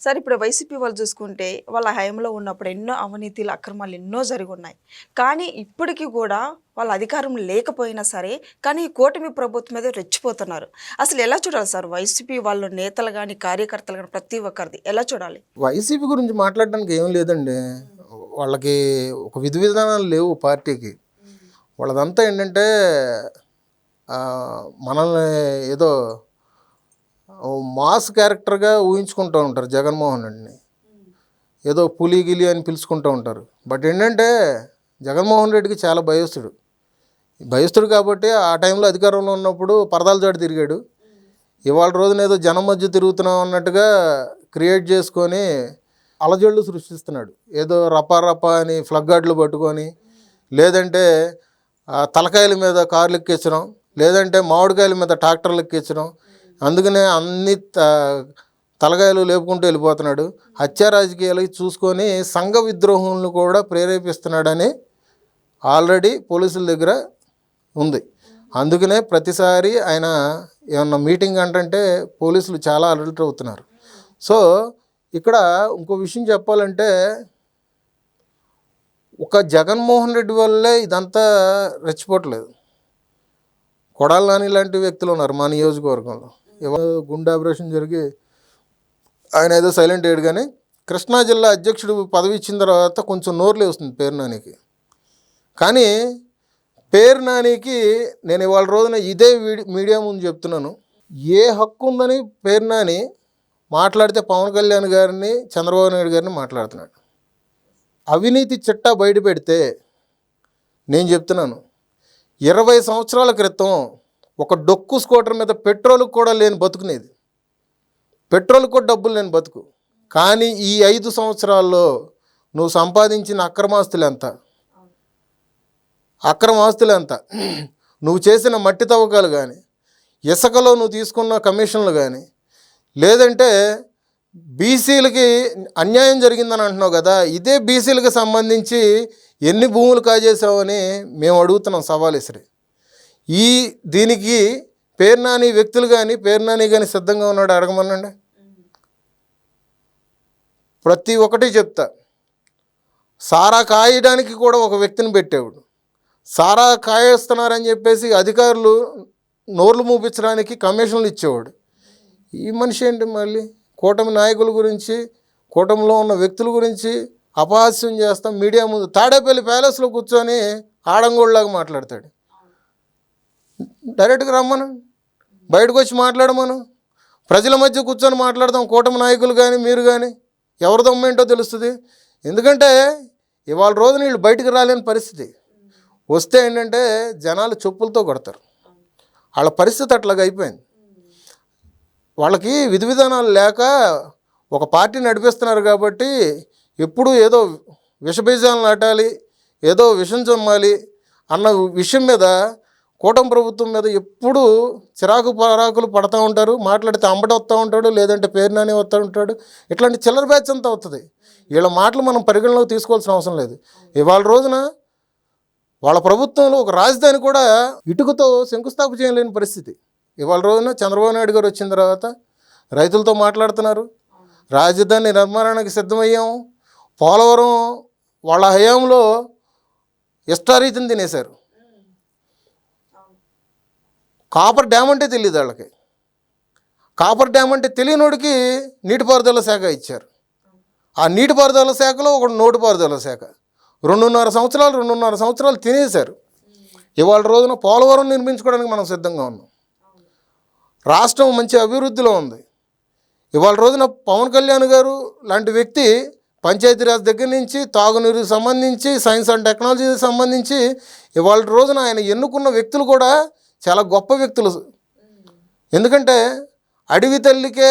Sir ఇప్పుడు YCP వాళ్ళు చూసుకుంటే వాళ్ళ హయాంలో ఉన్నప్పుడు ఎన్నో అవినీతిలు అక్రమాలు ఎన్నో జరిగి ఉన్నాయి కానీ ఇప్పటికీ కూడా వాళ్ళ అధికారం లేకపోయినా సరే కానీ ఈ కూటమి ప్రభుత్వం మీద రెచ్చిపోతున్నారు. అసలు ఎలా చూడాలి సార్? వైసీపీ వాళ్ళు నేతలు కానీ కార్యకర్తలు కానీ ప్రతి ఒక్కరిది ఎలా చూడాలి? వైసీపీ గురించి మాట్లాడడానికి ఏం లేదండి. వాళ్ళకి ఒక విధి విధానాలు లేవు పార్టీకి. వాళ్ళదంతా ఏంటంటే మనల్ని ఏదో మాస్ క్యారెక్టర్గా ఊహించుకుంటూ ఉంటారు జగన్మోహన్ రెడ్డిని. ఏదో పులి గిలి అని పిలుచుకుంటూ ఉంటారు. బట్ ఏంటంటే జగన్మోహన్ రెడ్డికి చాలా భయస్తుడు భయస్తుడు కాబట్టి ఆ టైంలో అధికారంలో ఉన్నప్పుడు పరదాల చాటు తిరిగాడు. ఇవాళ రోజున ఏదో జనం మధ్య తిరుగుతున్నాం అన్నట్టుగా క్రియేట్ చేసుకొని అలజడులు సృష్టిస్తున్నాడు. ఏదో రపా రపా అని ఫ్లగ్ పట్టుకొని లేదంటే తలకాయల మీద కార్లు ఎక్కించడం లేదంటే మామిడికాయల మీద ట్రాక్టర్లు ఎక్కించడం అందుకనే అన్ని త- లేపుకుంటూ వెళ్ళిపోతున్నాడు. హత్యా రాజకీయాలు చూసుకొని సంఘ విద్రోహంను కూడా ప్రేరేపిస్తున్నాడని ఆల్రెడీ పోలీసుల దగ్గర ఉంది. అందుకనే ప్రతిసారి ఆయన ఏమన్నా మీటింగ్ అంటే పోలీసులు చాలా అలర్ట్ అవుతున్నారు. సో ఇక్కడ ఇంకో విషయం చెప్పాలంటే ఒక జగన్మోహన్ రెడ్డి వల్లే ఇదంతా రెచ్చిపోవట్లేదు. కొడాల నాని లాంటి వ్యక్తులు ఉన్నారు మా నియోజకవర్గంలో. గుండె ఆపరేషన్ జరిగి ఆయన ఏదో సైలెంట్ అయ్యాడు కానీ కృష్ణా జిల్లా అధ్యక్షుడు పదవి ఇచ్చిన తర్వాత కొంచెం నోర్లే వస్తుంది పేరు నానికి. కానీ పేరు నానికి నేను ఇవాళ రోజున ఇదే మీడియా ముందు చెప్తున్నాను. ఏ హక్కు ఉందని పేరు నాని మాట్లాడితే పవన్ కళ్యాణ్ గారిని చంద్రబాబు నాయుడు గారిని మాట్లాడుతున్నాడు. అవినీతి చిట్టా బయట పెడితే నేను చెప్తున్నాను. ఇరవై సంవత్సరాల క్రితం ఒక డొక్కు స్కూటర్ మీద పెట్రోల్కి కూడా లేని బతుకునేది. పెట్రోల్కి కూడా డబ్బులు లేని బతుకు. కానీ ఈ ఐదు సంవత్సరాల్లో నువ్వు సంపాదించిన అక్రమాస్తులు ఎంత అక్రమాస్తులు ఎంత నువ్వు చేసిన మట్టి తవ్వకాలు కానీ ఇసుకలో నువ్వు తీసుకున్న కమిషన్లు కానీ లేదంటే బీసీలకి అన్యాయం జరిగిందని అంటున్నావు కదా ఇదే బీసీలకు సంబంధించి ఎన్ని భూములు కాజేసావని మేము అడుగుతున్నాం సవాల్ ఇసరి ఈ దీనికి పేరు నాని వ్యక్తులు కానీ పేరు నాని కానీ సిద్ధంగా ఉన్నాడు అడగమనండి? ప్రతి ఒక్కటి చెప్తా. సారా కాయడానికి కూడా ఒక వ్యక్తిని పెట్టేవాడు. సారా కాయేస్తున్నారని చెప్పేసి అధికారులు నోర్లు మూపించడానికి కమిషన్లు ఇచ్చేవాడు. ఈ మనిషి ఏంటి మళ్ళీ? కూటమి నాయకుల గురించి కూటమిలో ఉన్న వ్యక్తుల గురించి అపహాస్యం చేస్తాం మీడియా ముందు తాడేపల్లి ప్యాలెస్లో కూర్చొని ఆడంగోళ్ళలాగా మాట్లాడతాడు. డైరెక్ట్గా రమ్మను. బయటకు వచ్చి మాట్లాడమను. ప్రజల మధ్య కూర్చొని మాట్లాడదాం. కూటమి నాయకులు కానీ మీరు కానీ ఎవరి దమ్మేంటో తెలుస్తుంది. ఎందుకంటే ఇవాళ రోజున వీళ్ళు బయటకు రాలేని పరిస్థితి. వస్తే ఏంటంటే జనాలు చెప్పులతో కొడతారు. వాళ్ళ పరిస్థితి అట్లాగా అయిపోయింది. వాళ్ళకి విధి విధానాలు లేక ఒక పార్టీ నడిపిస్తున్నారు కాబట్టి ఎప్పుడు ఏదో విషబీజాలు నాటాలి ఏదో విషం చమ్మాలి అన్న విషయం మీద కూటమి ప్రభుత్వం మీద ఎప్పుడూ చిరాకు పరాకులు పడతా ఉంటారు మాట్లాడితే అంబట వస్తూ ఉంటాడు లేదంటే పేరునాని వస్తూ ఉంటాడు. ఇట్లాంటి చిల్లర బ్యాచ్ అంతా అవుతుంది వీళ్ళ మాటలు మనం పరిగణలోకి తీసుకోవాల్సిన అవసరం లేదు. ఇవాళ రోజున వాళ్ళ ప్రభుత్వంలో ఒక రాజధాని కూడా ఇటుకతో శంకుస్థాపన చేయలేని పరిస్థితి. ఇవాళ రోజున చంద్రబాబు నాయుడు గారు వచ్చిన తర్వాత రైతులతో మాట్లాడుతున్నారు. రాజధాని నిర్మాణానికి సిద్ధమయ్యాము పోలవరం వాళ్ళ హయాంలో ఇష్టారీతిని తినేశారు. కాపర్ డ్యామ్ అంటే తెలియదు వాళ్ళకి. కాపర్ డ్యామ్ అంటే తెలియనోడికి నీటిపారుదల శాఖ ఇచ్చారు. ఆ నీటిపారుదల శాఖలో ఒక నోటిపారుదల శాఖ. రెండున్నర సంవత్సరాలు రెండున్నర సంవత్సరాలు తినేశారు. ఇవాళ రోజున పోలవరం నిర్మించుకోవడానికి మనం సిద్ధంగా ఉన్నాం. రాష్ట్రం మంచి అభివృద్ధిలో ఉంది. ఇవాళ రోజున పవన్ కళ్యాణ్ గారు లాంటి వ్యక్తి పంచాయతీరాజ్ దగ్గర నుంచి తాగునీరుకి సంబంధించి సైన్స్ అండ్ టెక్నాలజీకి సంబంధించి ఇవాళ రోజున ఆయన ఎన్నుకున్న వ్యక్తులు కూడా చాలా గొప్ప వ్యక్తులు. ఎందుకంటే అడవి తల్లికే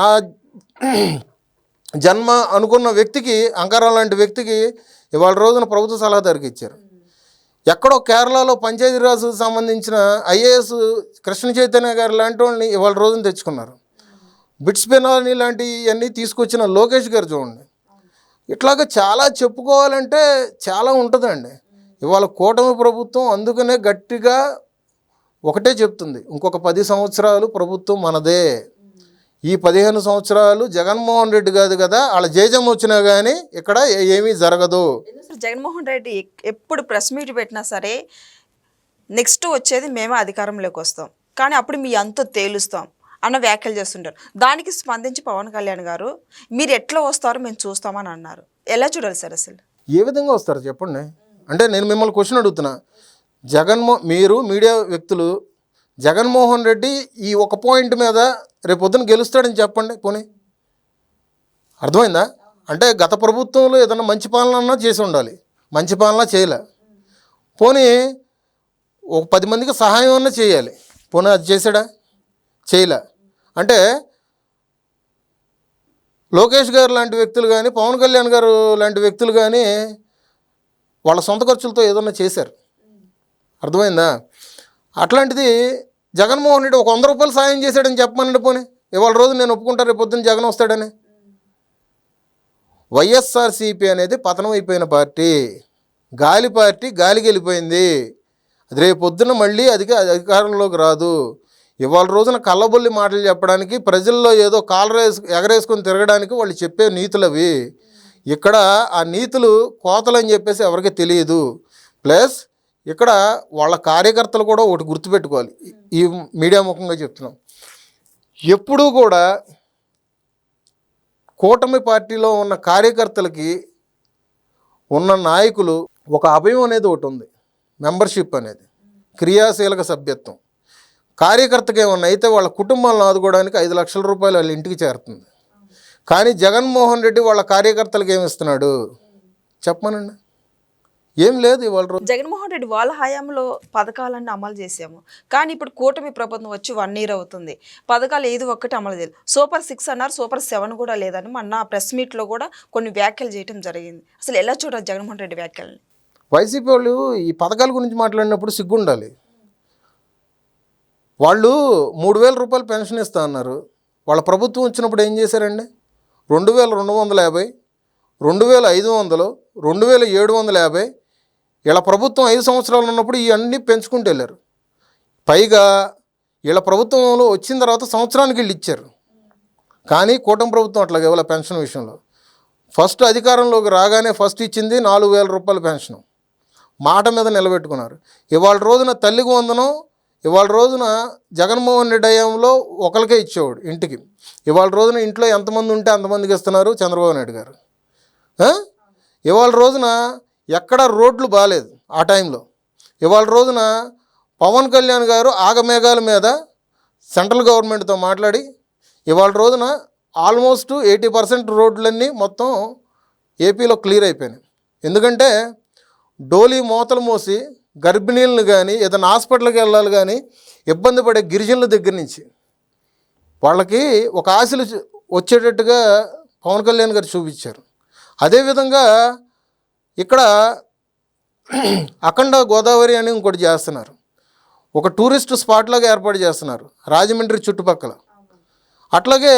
నా జన్మ అనుకున్న వ్యక్తికి అంకారం లాంటి వ్యక్తికి ఇవాళ రోజున ప్రభుత్వ సలహాదారికి ఇచ్చారు. ఎక్కడో కేరళలో పంచాయతీరాజు సంబంధించిన ఐఏఎస్ కృష్ణ చైతన్య గారు లాంటి వాళ్ళని ఇవాళ రోజున తెచ్చుకున్నారు. బిట్స్ పెనాలని లాంటివన్నీ తీసుకొచ్చిన లోకేష్ గారు చూడండి. ఇట్లాగ చాలా చెప్పుకోవాలంటే చాలా ఉంటుందండి. ఇవాళ కూటమి ప్రభుత్వం అందుకనే గట్టిగా ఒకటే చెప్తుంది. ఇంకొక పది సంవత్సరాలు ప్రభుత్వం మనదే. ఈ పదిహేను సంవత్సరాలు జగన్మోహన్ రెడ్డి కాదు కదా వాళ్ళ జేజం వచ్చినా కానీ ఇక్కడ ఏమీ జరగదు. జగన్మోహన్ రెడ్డి ఎప్పుడు ప్రెస్ మీట్ పెట్టినా సరే నెక్స్ట్ వచ్చేది మేమే అధికారంలోకి వస్తాం. కానీ అప్పుడు మీ అంత తేలుస్తాం అన్న వ్యాఖ్యలు చేస్తుంటారు. దానికి స్పందించి పవన్ కళ్యాణ్ గారు మీరు ఎట్లా వస్తారో మేము చూస్తామని అన్నారు. ఎలా చూడాలి సార్ అసలు? ఏ విధంగా వస్తారు చెప్పండి. అంటే నేను మిమ్మల్ని క్వశ్చన్ అడుగుతున్నా. జగన్మో మీరు మీడియా వ్యక్తులు జగన్మోహన్ రెడ్డి ఈ ఒక పాయింట్ మీద రేపు పొద్దున గెలుస్తాడని చెప్పండి పోనీ. అర్థమైందా? అంటే గత ప్రభుత్వంలో ఏదైనా మంచి పాలన అన్నా చేసి ఉండాలి. మంచి పాలన చేయలే. పోనీ ఒక పది మందికి సహాయం అన్నా చేయాలి. పోనీ అది చేశాడా? చేయలే. అంటే లోకేష్ గారు లాంటి వ్యక్తులు కానీ పవన్ కళ్యాణ్ గారు లాంటి వ్యక్తులు కానీ వాళ్ళ సొంత ఖర్చులతో ఏదన్నా చేశారు. అర్థమైందా? అట్లాంటిది జగన్మోహన్ రెడ్డి ఒక వంద రూపాయలు సాయం చేశాడని చెప్పమనండి పోనీ. ఇవాళ రోజు నేను ఒప్పుకుంటా రేపు పొద్దున్న జగన్ వస్తాడని. వైఎస్ఆర్సీపీ అనేది పతనం అయిపోయిన పార్టీ. గాలి పార్టీ గాలికి వెళ్ళిపోయింది. అది రేపు పొద్దున మళ్ళీ అధిక అధికారంలోకి రాదు. ఇవాళ రోజున కళ్ళబొల్లి మాటలు చెప్పడానికి ప్రజల్లో ఏదో కాలరేసు ఎగరేసుకొని తిరగడానికి వాళ్ళు చెప్పే నీతులు అవి ఇక్కడ ఆ నీతులు కోతలని చెప్పేసి ఎవరికి తెలియదు. ప్లస్ ఇక్కడ వాళ్ళ కార్యకర్తలు కూడా ఒకటి గుర్తుపెట్టుకోవాలి. ఈ- ఈ మీడియా ముఖంగా చెప్తున్నాం. ఎప్పుడూ కూడా కూటమి పార్టీలో ఉన్న కార్యకర్తలకి ఉన్న నాయకులు ఒక అభయం అనేది ఒకటి ఉంది. మెంబర్షిప్ అనేది క్రియాశీలక సభ్యత్వం. కార్యకర్తకి ఏమన్నా అయితే వాళ్ళ కుటుంబాలను ఆదుకోవడానికి ఐదు లక్షల రూపాయలు వాళ్ళ ఇంటికి చేరుతుంది. కానీ జగన్మోహన్ రెడ్డి వాళ్ళ కార్యకర్తలకు ఏమిస్తున్నాడు చెప్పమనండి. ఏం లేదు ఇవాళ జగన్మోహన్ రెడ్డి వాళ్ళ హయాంలో పథకాలన్నీ అమలు చేసాము కానీ ఇప్పుడు కూటమి ప్రభుత్వం వచ్చి వన్ ఇయర్ అవుతుంది. పథకాలు ఏది ఒక్కటి అమలు చేయలేదు. సూపర్ సిక్స్ అన్నారు సూపర్ సెవెన్ కూడా లేదని మొన్న ప్రెస్ మీట్లో కూడా కొన్ని వ్యాఖ్యలు చేయడం జరిగింది. అసలు ఎలా చూడాలి జగన్మోహన్ రెడ్డి వ్యాఖ్యలని? వైసీపీ వాళ్ళు ఈ పథకాల గురించి మాట్లాడినప్పుడు సిగ్గుండాలి. వాళ్ళు మూడు వేల రూపాయలు పెన్షన్ ఇస్తా అన్నారు. వాళ్ళ ప్రభుత్వం వచ్చినప్పుడు ఏం చేశారండి? రెండు వేల రెండు వందల యాభై రెండు వేల ఐదు వందలు రెండు వేల ఏడు వందల యాభై ఇలా ప్రభుత్వం ఐదు సంవత్సరాలు ఉన్నప్పుడు ఇవన్నీ పెంచుకుంటూ వెళ్ళారు. పైగా ఇలా ప్రభుత్వంలో వచ్చిన తర్వాత సంవత్సరానికి వీళ్ళు ఇచ్చారు. కానీ కూటమి ప్రభుత్వం అట్లాగే ఇవ్వాలి పెన్షన్ విషయంలో. ఫస్ట్ అధికారంలోకి రాగానే ఫస్ట్ ఇచ్చింది నాలుగు వేల రూపాయల పెన్షన్. మాట మీద నిలబెట్టుకున్నారు. ఇవాళ రోజున తల్లికి వందనం ఇవాళ రోజున జగన్మోహన్ రెడ్డి హయాంలో ఒకరికే ఇచ్చేవాడు ఇంటికి. ఇవాళ రోజున ఇంట్లో ఎంతమంది ఉంటే అంతమందికి ఇస్తున్నారు చంద్రబాబు నాయుడు గారు. ఇవాళ రోజున ఎక్కడ రోడ్లు బాగాలేదు ఆ టైంలో. ఇవాళ రోజున పవన్ కళ్యాణ్ గారు ఆగమేఘాల మీద సెంట్రల్ గవర్నమెంట్తో మాట్లాడి ఇవాళ రోజున ఆల్మోస్ట్ ఎయిటీ పర్సెంట్ రోడ్లన్నీ మొత్తం ఏపీలో క్లియర్ అయిపోయినాయి. ఎందుకంటే డోలీ మూతలు మోసి గర్భిణీలను కానీ ఏదైనా హాస్పిటల్కి వెళ్ళాలి కానీ ఇబ్బంది పడే గిరిజనుల దగ్గర నుంచి వాళ్ళకి ఒక ఆశలు వచ్చేటట్టుగా పవన్ కళ్యాణ్ గారు చూపించారు. అదేవిధంగా ఇక్కడ అఖండ గోదావరి అని ఇంకోటి చేస్తున్నారు. ఒక టూరిస్ట్ స్పాట్ లాగా ఏర్పాటు చేస్తున్నారు రాజమండ్రి చుట్టుపక్కల. అట్లాగే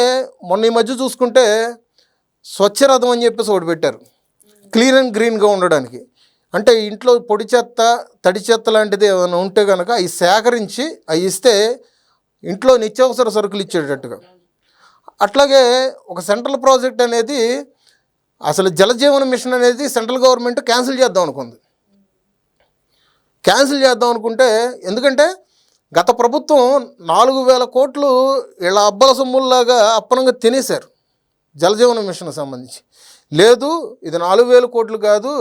మొన్న ఈ మధ్య చూసుకుంటే స్వచ్ఛరథం అని చెప్పేసి ఒకటి పెట్టారు. క్లీన్ అండ్ గ్రీన్గా ఉండడానికి. అంటే ఇంట్లో పొడి చెత్త తడి చెత్త లాంటిది ఏమైనా ఉంటే కనుక అవి సేకరించి అవి ఇస్తే ఇంట్లో నిత్యావసర సరుకులు ఇచ్చేటట్టుగా. అట్లాగే ఒక సెంట్రల్ ప్రాజెక్ట్ అనేది అసలు జలజీవన మిషన్ అనేది సెంట్రల్ గవర్నమెంట్ క్యాన్సిల్ చేద్దాం అనుకుంది. క్యాన్సిల్ చేద్దాం అనుకుంటే ఎందుకంటే గత ప్రభుత్వం నాలుగు వేల కోట్లు ఇలా అబ్బల సొమ్ముల్లాగా అప్పనంగా తినేశారు జలజీవన మిషన్ సంబంధించి. లేదు ఇది నాలుగు వేల కోట్లు కాదు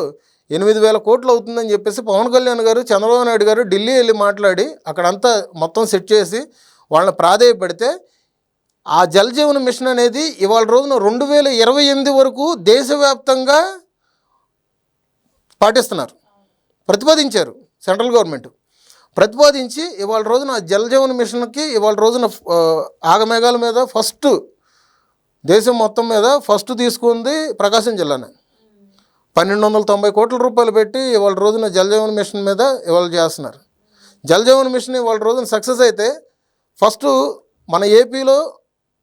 ఎనిమిది వేల కోట్లు అవుతుందని చెప్పేసి పవన్ కళ్యాణ్ గారు చంద్రబాబు నాయుడు గారు ఢిల్లీ వెళ్ళి మాట్లాడి అక్కడంతా మొత్తం సెట్ చేసి వాళ్ళని ప్రాధేయపడితే ఆ జలజీవన మిషన్ అనేది ఇవాళ రోజున రెండు వేల ఇరవై ఎనిమిది వరకు దేశవ్యాప్తంగా పాటిస్తున్నారు. ప్రతిపాదించారు సెంట్రల్ గవర్నమెంట్. ప్రతిపాదించి ఇవాళ రోజున ఆ జలజీవన మిషన్కి ఇవాళ రోజున ఆగమేఘాల మీద ఫస్ట్ దేశం మొత్తం మీద ఫస్ట్ తీసుకుంది ప్రకాశం జిల్లానే. పన్నెండు వందల తొంభై కోట్ల రూపాయలు పెట్టి ఇవాళ రోజున జలజీవన్ మిషన్ మీద ఇవాళ చేస్తున్నారు. జలజీవన్ మిషన్ ఇవాళ రోజున సక్సెస్ అయితే ఫస్ట్ మన ఏపీలో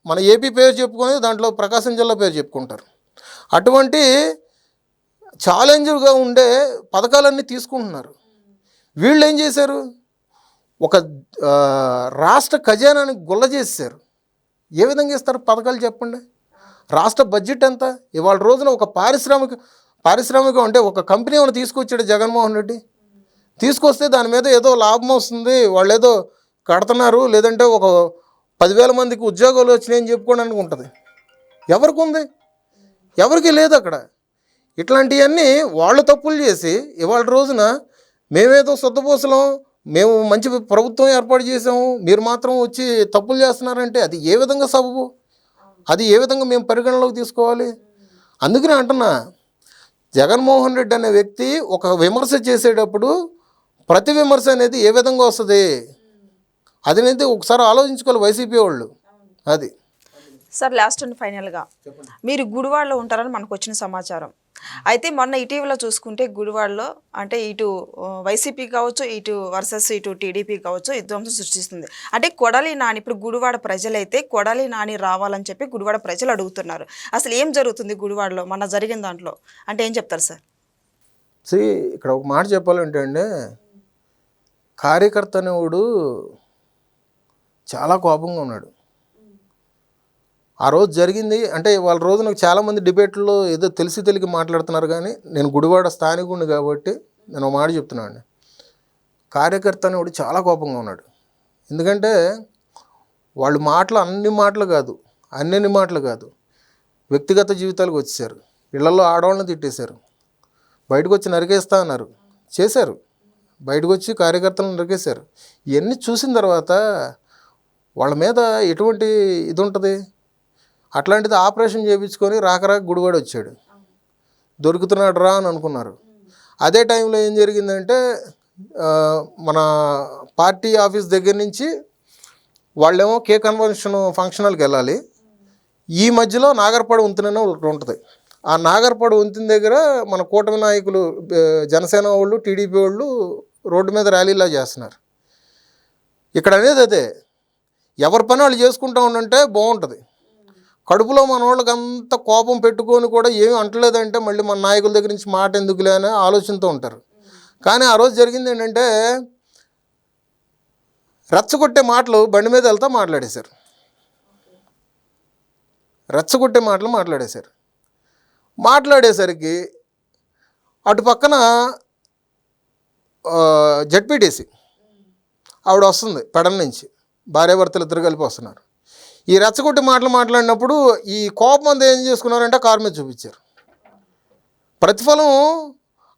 మన ఏపీ పేరు చెప్పుకొని దాంట్లో ప్రకాశం జిల్లా పేరు చెప్పుకుంటారు. అటువంటి ఛాలెంజ్గా ఉండే పథకాలన్నీ తీసుకుంటున్నారు. వీళ్ళు ఏం చేశారు? ఒక రాష్ట్ర ఖజానాని గుల్ల చేశారు ఏ విధంగా ఇస్తారు పథకాలు చెప్పండి? రాష్ట్ర బడ్జెట్ ఎంత? ఇవాళ రోజున ఒక పారిశ్రామిక పారిశ్రామిక అంటే ఒక కంపెనీ ఏమైనా తీసుకొచ్చాడు జగన్మోహన్ రెడ్డి? తీసుకొస్తే దాని మీద ఏదో లాభం వస్తుంది వాళ్ళు ఏదో కడుతున్నారు లేదంటే ఒక పదివేల మందికి ఉద్యోగాలు వచ్చినాయని చెప్పుకోవడానికి ఉంటుంది. ఎవరికి ఉంది ఎవరికి లేదు అక్కడ. ఇట్లాంటివన్నీ వాళ్ళు తప్పులు చేసి ఇవాళ రోజున మేమేదో సొద్దపోసలం మేము మంచి ప్రభుత్వం ఏర్పాటు చేసాము మీరు మాత్రం వచ్చి తప్పులు చేస్తున్నారంటే అది ఏ విధంగా సబబు? అది ఏ విధంగా మేము పరిగణలోకి తీసుకోవాలి? అందుకనే అంటున్నా జగన్మోహన్ రెడ్డి అనే వ్యక్తి ఒక విమర్శ చేసేటప్పుడు ప్రతి విమర్శ అనేది ఏ విధంగా వస్తుంది? అది అనేది ఒకసారి ఆలోచించుకోవాలి వైసీపీ వాళ్ళు. అది. సార్ లాస్ట్ అండ్ ఫైనల్గా మీరు గుడివాడలో ఉంటారని మనకు వచ్చిన సమాచారం. అయితే మొన్న ఇటీవల చూసుకుంటే గుడివాడలో అంటే ఇటు వైసీపీ కావచ్చు ఇటు వర్సెస్ ఇటు టీడీపీ కావచ్చు విధ్వంసం సృష్టిస్తుంది. అంటే కొడాలి నాని ఇప్పుడు గుడివాడ ప్రజలైతే కొడాలి నాని రావాలని చెప్పి గుడివాడ ప్రజలు అడుగుతున్నారు. అసలు ఏం జరుగుతుంది గుడివాడలో? మొన్న జరిగిన దాంట్లో. అంటే ఏం చెప్తారు సార్? సి ఇక్కడ ఒక మాట చెప్పాలంటే అండి కార్యకర్త అనేవాడు చాలా కోపంగా ఉన్నాడు. ఆ రోజు జరిగింది అంటే వాళ్ళ రోజు నాకు చాలామంది డిబేట్లో ఏదో తెలిసి తెలిగి మాట్లాడుతున్నారు కానీ నేను గుడివాడ స్థానికుడిని కాబట్టి నేను ఒక మాట చెప్తున్నాను కార్యకర్త అనేవాడు చాలా కోపంగా ఉన్నాడు. ఎందుకంటే వాళ్ళు మాటలు అన్ని మాటలు కాదు అన్ని మాటలు కాదు. వ్యక్తిగత జీవితాలకు వచ్చేసారు ఇళ్ళలో ఆడవాళ్ళని తిట్టేశారు. బయటకు వచ్చి నరికేస్తా అన్నారు. చేశారు. బయటకు వచ్చి కార్యకర్తలను నరికేశారు. ఇవన్నీ చూసిన తర్వాత వాళ్ళ మీద ఎటువంటి ఇది ఉంటుంది అట్లాంటిది ఆపరేషన్ చేయించుకొని రాక రాక గుడివాడు వచ్చాడు. దొరుకుతున్నాడు రా అని అనుకున్నారు. అదే టైంలో ఏం జరిగిందంటే మన పార్టీ ఆఫీస్ దగ్గర నుంచి వాళ్ళేమో కే కన్వెన్షన్ ఫంక్షనల్కి వెళ్ళాలి. ఈ మధ్యలో నాగర్పాడు వంతెన ఒకటి ఉంటుంది. ఆ నాగర్పాడు వంతిన దగ్గర మన కూటమి నాయకులు జనసేన వాళ్ళు టీడీపీ వాళ్ళు రోడ్డు మీద ర్యాలీలా చేస్తున్నారు. ఇక్కడ అనేది అదే. ఎవరి పని వాళ్ళు చేసుకుంటా ఉండంటే బాగుంటుంది. కడుపులో మన వాళ్ళకి అంత కోపం పెట్టుకొని కూడా ఏమి అంటలేదంటే మళ్ళీ మన నాయకుల దగ్గర నుంచి మాట ఎందుకులే అనే ఆలోచనతో ఉంటారు. కానీ ఆ రోజు జరిగింది ఏంటంటే రెచ్చగొట్టే మాటలు బండి మీద వెళ్తా మాట్లాడేశారు. రెచ్చగొట్టే మాటలు మాట్లాడేశారు. మాట్లాడేసరికి అటు పక్కన జడ్పీటీసీ ఆవిడ వస్తుంది పెడల నుంచి. భార్యాభర్తలు ఇద్దరు కలిపి వస్తున్నారు. ఈ రెచ్చగొట్టి మాటలు మాట్లాడినప్పుడు ఈ కోపం అంతా ఏం చేసుకున్నారంటే కారు మీద చూపించారు. ప్రతిఫలం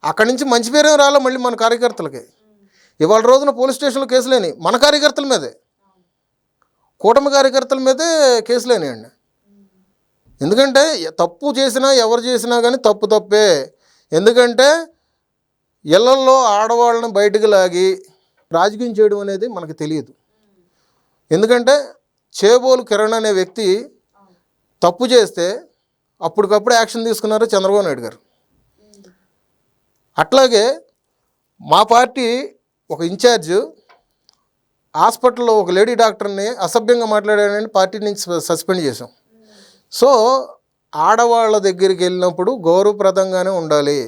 అక్కడి నుంచి మంచి పేరేం రాలే మళ్ళీ మన కార్యకర్తలకి. ఇవాళ రోజున పోలీస్ స్టేషన్లో కేసులేని మన కార్యకర్తల మీదే. కూటమి కార్యకర్తల మీదే కేసులేనియండి ఎందుకంటే తప్పు చేసినా ఎవరు చేసినా కానీ తప్పు తప్పే. ఎందుకంటే ఇళ్ళల్లో ఆడవాళ్ళని బయటకు లాగి రాజకీయం చేయడం అనేది మనకు తెలియదు. ఎందుకంటే చేబోలు కిరణ్ అనే వ్యక్తి తప్పు చేస్తే అప్పటికప్పుడు యాక్షన్ తీసుకున్నారు చంద్రబాబు నాయుడు గారు. అట్లాగే మా పార్టీ ఒక ఇన్ఛార్జ్ హాస్పిటల్లో ఒక లేడీ డాక్టర్ని అసభ్యంగా మాట్లాడాడని పార్టీ నుంచి సస్పెండ్ చేశాం. సో ఆడవాళ్ళ దగ్గరికి వెళ్ళినప్పుడు గౌరవప్రదంగానే ఉండాలి.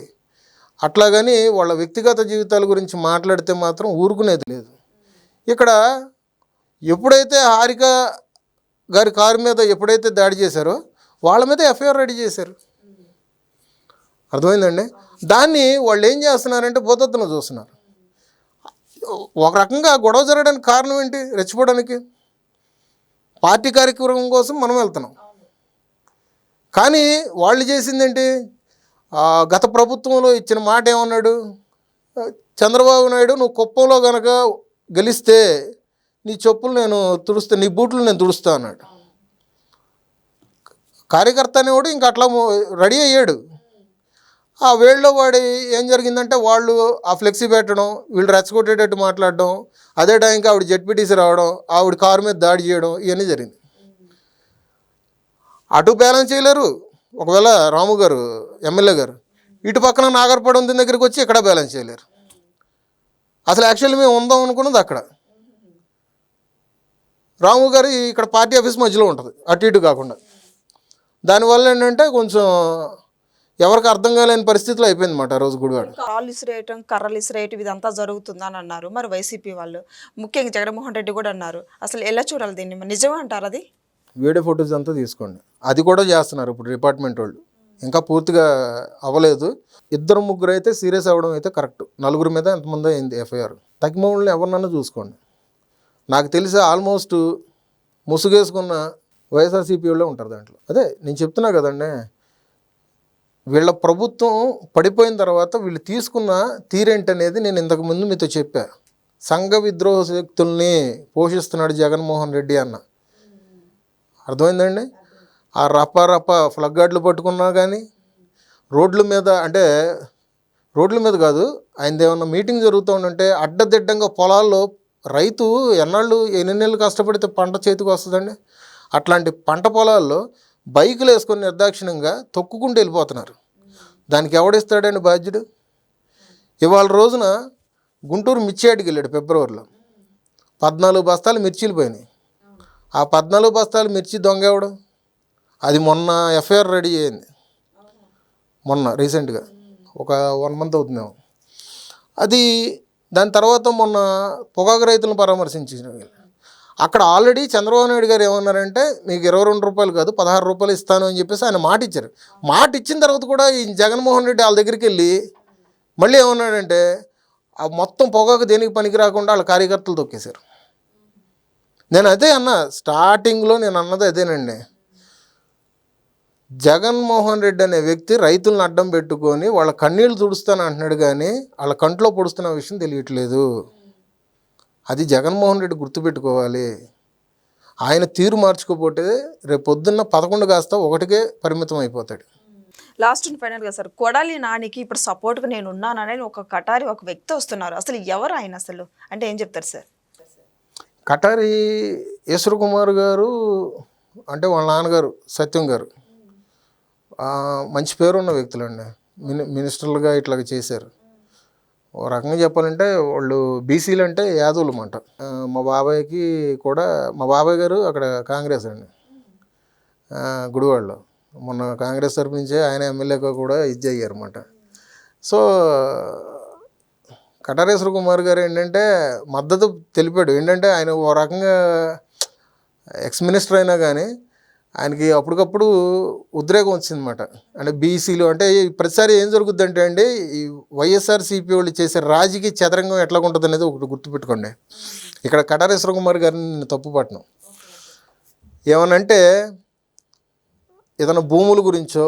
అట్లాగని వాళ్ళ వ్యక్తిగత జీవితాల గురించి మాట్లాడితే మాత్రం ఊరుకునేది లేదు. ఇక్కడ ఎప్పుడైతే హారిక గారి కారు మీద ఎప్పుడైతే దాడి చేశారో వాళ్ళ మీద ఎఫ్ఐఆర్ రెడీ చేశారు. అర్థమైందండి? దాన్ని వాళ్ళు ఏం చేస్తున్నారంటే భూతత్తును చూస్తున్నారు. ఒక రకంగా గొడవ జరగడానికి కారణం ఏంటి? రెచ్చిపోవడానికి. పార్టీ కార్యక్రమం కోసం మనం వెళ్తున్నాం. కానీ వాళ్ళు చేసిందేంటి గత ప్రభుత్వంలో ఇచ్చిన మాట ఏమన్నాడు? చంద్రబాబు నాయుడు నువ్వు కుప్పంలో కనుక గెలిస్తే నీ చెప్పులు నేను తుడుస్తా నీ బూట్లు నేను తుడుస్తా అన్నాడు. కార్యకర్త అనేవాడు ఇంకా అట్లా రెడీ అయ్యాడు. ఆ వేళ్ళలో వాడి ఏం జరిగిందంటే వాళ్ళు ఆ ఫ్లెక్సీ పెట్టడం వీళ్ళు రెచ్చగొట్టేటట్టు మాట్లాడడం అదే టైంకి ఆవిడ జెడ్పీటీసీ రావడం ఆవిడ కారు మీద దాడి చేయడం ఇవన్నీ జరిగింది. అటు బ్యాలెన్స్ చేయలేరు. ఒకవేళ రాము గారు ఎమ్మెల్యే గారు ఇటు పక్కన నాగర్పడం దగ్గరికి వచ్చి ఇక్కడ బ్యాలెన్స్ చేయలేరు. అసలు యాక్చువల్లీ మేము ఉందాం అనుకున్నది అక్కడ. రాము గారు ఇక్కడ పార్టీ ఆఫీస్ మధ్యలో ఉంటుంది అటు ఇటు కాకుండా. దానివల్ల ఏంటంటే కొంచెం ఎవరికి అర్థం కాలేని పరిస్థితిలో అయిపోయింది ఆ రోజు గుడివాడ. కాళ్ళు ఇసిరేయటం కర్రలు ఇసిరేయటం ఇదంతా జరుగుతుందని అన్నారు. మరి వైసీపీ వాళ్ళు ముఖ్యంగా జగన్మోహన్ రెడ్డి కూడా అన్నారు. అసలు ఎలా చూడాలి దీన్ని? నిజమే అంటారు అది? వీడియో ఫొటోస్ అంతా తీసుకోండి. అది కూడా చేస్తున్నారు ఇప్పుడు డిపార్ట్మెంట్ వాళ్ళు. ఇంకా పూర్తిగా అవ్వలేదు. ఇద్దరు ముగ్గురు అయితే సీరియస్ అవ్వడం అయితే కరెక్ట్. నలుగురు మీద ఎంతమంది అయింది ఎఫ్ఐఆర్. తగ్గిమూలని ఎవరినన్నా చూసుకోండి. నాకు తెలిసి ఆల్మోస్ట్ ముసుగేసుకున్న వైఎస్ఆర్సీపీ వాళ్ళే ఉంటారు దాంట్లో. అదే నేను చెప్తున్నా కదండి వీళ్ళ ప్రభుత్వం పడిపోయిన తర్వాత వీళ్ళు తీసుకున్న తీరేంటనేది నేను ఇంతకుముందు మీతో చెప్పా. సంఘ విద్రోహ శక్తుల్ని పోషిస్తున్నాడు జగన్మోహన్ రెడ్డి అన్న. అర్థమైందండి? ఆ రప్ప రప్ప ఫ్లగ్ గార్డులు పట్టుకున్నా కానీ రోడ్ల మీద అంటే రోడ్ల మీద కాదు ఆయన ఏమన్నా మీటింగ్ జరుగుతూ ఉందంటే అడ్డదిడ్డంగా పొలాల్లో రైతు ఎన్నాళ్ళు ఎన్ని నెలలు కష్టపడితే పంట చేతికి వస్తుందండి? అట్లాంటి పంట పొలాల్లో బైకులు వేసుకొని నిర్దాక్షిణ్యంగా తొక్కుకుంటూ వెళ్ళిపోతున్నారు. దానికి ఎవడిస్తాడండి బాధ్యుడు? ఇవాళ రోజున గుంటూరు మిర్చియాడికి వెళ్ళాడు ఫిబ్రవరిలో. పద్నాలుగు బస్తాలు మిర్చీలు పోయినాయి. ఆ పద్నాలుగు బస్తాలు మిర్చి దొంగ ఎవడు? అది మొన్న ఎఫ్ఐఆర్ రెడీ అయింది. మొన్న రీసెంట్గా. ఒక వన్ మంత్ అవుతుందేమో. అది దాని తర్వాత మొన్న పొగాకు రైతులను పరామర్శించిన అక్కడ ఆల్రెడీ చంద్రబాబు నాయుడు గారు ఏమన్నారంటే మీకు ఇరవై రెండు రూపాయలు కాదు పదహారు రూపాయలు ఇస్తాను అని చెప్పేసి ఆయన మాట ఇచ్చారు. మాట ఇచ్చిన తర్వాత కూడా ఈ జగన్మోహన్ రెడ్డి వాళ్ళ దగ్గరికి వెళ్ళి మళ్ళీ ఏమన్నాడంటే ఆ మొత్తం పొగాకు దేనికి పనికి రాకుండా వాళ్ళ కార్యకర్తలు తొక్కేశారు. నేను అదే అన్న స్టార్టింగ్లో నేను అన్నది అదేనండి. జగన్మోహన్ రెడ్డి అనే వ్యక్తి రైతులను అడ్డం పెట్టుకొని వాళ్ళ కన్నీళ్ళు తుడుస్తాను అంటున్నాడు కానీ వాళ్ళ కంట్లో పొడుస్తున్న విషయం తెలియట్లేదు. అది జగన్మోహన్ రెడ్డి గుర్తుపెట్టుకోవాలి. ఆయన తీరు మార్చుకోపోతే రేపు పొద్దున్న పదకొండు కాస్త ఒకటికే పరిమితం అయిపోతాడు. లాస్ట్ అండ్ ఫైనల్గా సార్ కొడాలి నానికి ఇప్పుడు సపోర్ట్గా నేను ఉన్నానని ఒక కటారి ఒక వ్యక్తి వస్తున్నారు. అసలు ఎవరు ఆయన అసలు? అంటే ఏం చెప్తారు సార్? కటారి ఈశ్వర కుమార్ గారు అంటే వాళ్ళ నాన్నగారు సత్యం గారు. మంచి పేరున్న వ్యక్తులండి. మిని మినిస్టర్లుగా ఇట్లా చేశారు. ఓ రకంగా చెప్పాలంటే వాళ్ళు బీసీలు అంటే యాదవులు అన్నమాట. మా బాబాయ్కి కూడా మా బాబాయ్ గారు అక్కడ కాంగ్రెస్ అండి. గుడివాళ్ళు గుడివాడలో. మొన్న కాంగ్రెస్ తరపు నుంచే ఆయన ఎమ్మెల్యేగా కూడా ఇది అయ్యారన్నమాట సో కటారేశ్వర కుమార్ గారు ఏంటంటే మద్దతు తెలిపాడు. ఏంటంటే ఆయన ఓ రకంగా ఎక్స్ మినిస్టర్ అయినా కానీ ఆయనకి అప్పటికప్పుడు ఉద్రేకం వచ్చిందనమాట అంటే బీసీలు అంటే ప్రతిసారి ఏం జరుగుద్ది అంటే అండి ఈ వైఎస్ఆర్ సిపి వాళ్ళు చేసే రాజకీయ చదరంగం ఎట్లా ఉంటుంది అనేది ఒకటి గుర్తుపెట్టుకోండి. ఇక్కడ కటారేశ్వర కుమార్ గారిని నేను తప్పు పట్టను ఏమనంటే ఏదైనా భూముల గురించో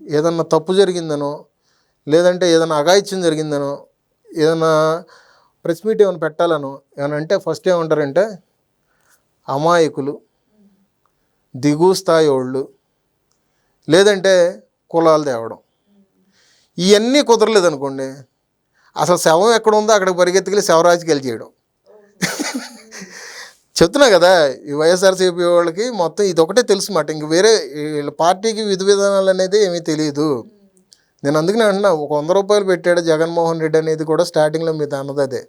ఏదన్నా తప్పు జరిగిందనో లేదంటే ఏదైనా అఘాయిత్యం జరిగిందనో ఏదైనా ప్రెస్ మీట్ ఏమైనా పెట్టాలనో ఏమనంటే ఫస్ట్ ఏమంటారంటే అమాయకులు దిగు స్థాయి వాళ్ళు లేదంటే కులాలు తేవడం. ఇవన్నీ కుదరలేదనుకోండి అసలు శవం ఎక్కడ ఉందో అక్కడికి పరిగెత్తుకెళ్ళి శవరాజుకి వెళ్ళి చేయడం. చెప్తున్నా కదా ఈ వైఎస్ఆర్సీపీ వాళ్ళకి మొత్తం ఇది ఒకటే తెలుసు మాట. ఇంక వేరే వీళ్ళ పార్టీకి విధి విధానాలు అనేది ఏమీ తెలియదు. నేను అందుకనే అంటున్నా ఒక వంద రూపాయలు పెట్టాడు జగన్మోహన్ రెడ్డి అనేది కూడా స్టార్టింగ్లో మీద అన్నది అదే.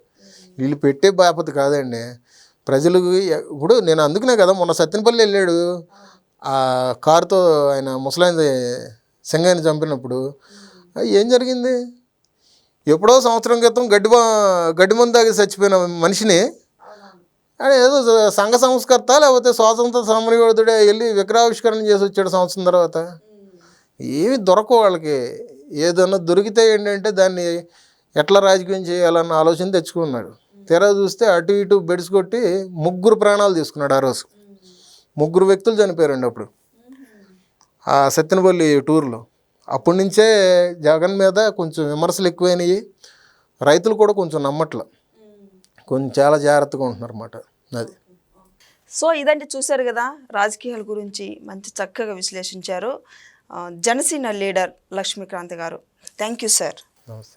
వీళ్ళు పెట్టే బాపతి కాదండి. ప్రజలు ఇప్పుడు నేను అందుకనే కదా మొన్న సత్యనపల్లి వెళ్ళాడు. ఆ కారుతో ఆయన ముసలాయి సింగాయిని చంపినప్పుడు. ఏం జరిగింది? ఎప్పుడో సంవత్సరం క్రితం గడ్డి గడ్డి మందు తాగి చచ్చిపోయిన మనిషిని అని ఏదో సంఘ సంస్కర్త లేకపోతే స్వాతంత్ర సమరయోధుడే వెళ్ళి విగ్రహావిష్కరణ చేసి వచ్చాడు సంవత్సరం తర్వాత. ఏమి దొరకవు వాళ్ళకి. ఏదన్నా దొరికితే ఏంటంటే దాన్ని ఎట్లా రాజకీయం చేయాలన్న ఆలోచన తెచ్చుకున్నాడు. తెర చూస్తే అటు ఇటు బెడ్స్ కొట్టి ముగ్గురు ప్రాణాలు తీసుకున్నాడు ఆ రోజు. ముగ్గురు వ్యక్తులు చనిపోయారండి అప్పుడు. ఆ సత్తెనపల్లి టూర్లో. అప్పటి నుంచే జగన్ మీద కొంచెం విమర్శలు ఎక్కువైనాయి. రైతులు కూడా కొంచెం నమ్మట్ల. కొంచెం చాలా జాగ్రత్తగా ఉంటున్నారు అన్నమాట అది. సో ఇదంటే చూశారు కదా రాజకీయాల గురించి మంచి చక్కగా విశ్లేషించారు జనసేన లీడర్ లక్ష్మీకాంత్ గారు. Thank you sir. నమస్తే.